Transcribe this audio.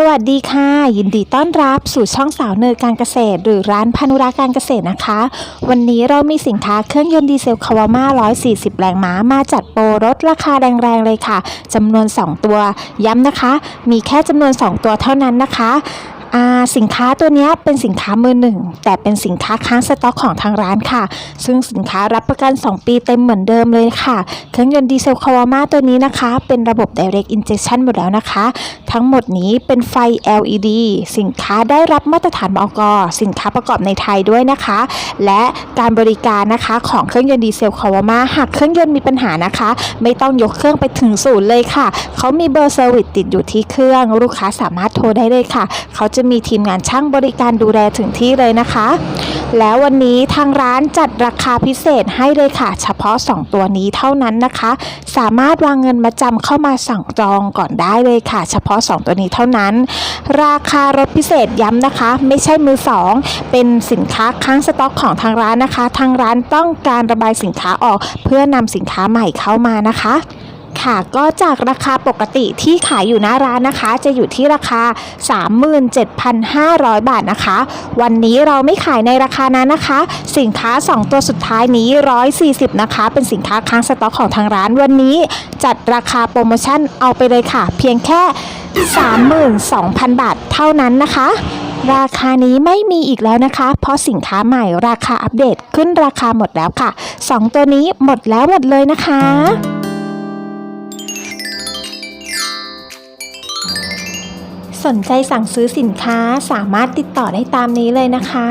สวัสดีค่ะ ยินดีต้อนรับสู่ช่องสาวเนยการเกษตร หรือร้านพานุราการเกษตรนะคะ วันนี้เรามีสินค้าเครื่องยนต์ดีเซลคาวาม่า 140 แรงม้ามาจัดโปรลดราคาแรงๆเลยค่ะจำนวน 2 ตัว ย้ำนะคะ มีแค่จำนวน 2 ตัวเท่านั้นนะคะอ่า สินค้าตัวนี้เป็นสินค้ามือหนึ่งแต่เป็นสินค้าค้างสต็อกของทางร้านค่ะ ซึ่งสินค้ารับประกัน 2 ปีเต็มเหมือนเดิมเลยค่ะเครื่องยนต์ดีเซลคาวาม่าตัวนี้นะคะ เป็นระบบ Direct Injection หมดแล้วนะคะ ทั้งหมดนี้เป็นไฟ LED สินค้าได้รับมาตรฐานมอกสินค้าประกอบในไทยด้วยนะคะ และการบริการนะคะของเครื่องยนต์ดีเซลคาวาม่าหากเครื่องยนต์มีปัญหานะคะ ไม่ต้องยกเครื่องไปถึงศูนย์เลยค่ะเขามีเบอร์เซอร์วิสติดอยู่ที่เครื่องลูกค้าสามารถโทรได้เลยค่ะเขาจะมีทีีมงานช่างบริการดูแลถึงที่เลยนะคะ แล้ววันนี้ทางร้านจัดราคาพิเศษให้เลยค่ะ เฉพาะ 2 ตัวนี้เท่านั้นนะคะ สามารถวางเงินมาจำเข้ามาสั่งจองก่อนได้เลยค่ะ เฉพาะ 2 ตัวนี้เท่านั้น ราคารถพิเศษย้ำนะคะ ไม่ใช่มือสองเป็นสินค้าค้างสต็อกของทางร้านนะคะ ทางร้านต้องการระบายสินค้าออกเพื่อนำสินค้าใหม่เข้ามานะคะ ค่ะ ก็จากราคาปกติที่ขายอยู่หน้าร้านนะคะ จะอยู่ที่ราคา 37,500 บาทนะคะ วันนี้เราไม่ขายในราคานั้นนะคะ สินค้า 2 ตัวสุดท้ายนี้ 140 นะคะ เป็นสินค้าค้างสต็อกของทางร้านวันนี้ จัดราคาโปรโมชั่นเอาไปเลยค่ะ เพียงแค่ 32,000 บาทเท่านั้นนะคะราคานี้ไม่มีอีกแล้วนะคะ เพราะสินค้าใหม่ราคาอัปเดตขึ้นราคาหมดแล้วค่ะ 2 ตัวนี้หมดแล้วหมดเลยนะคะ นใจสั่งซื้อสินค้าสามารถติดต่อได้ตามนี้เลยนะคะ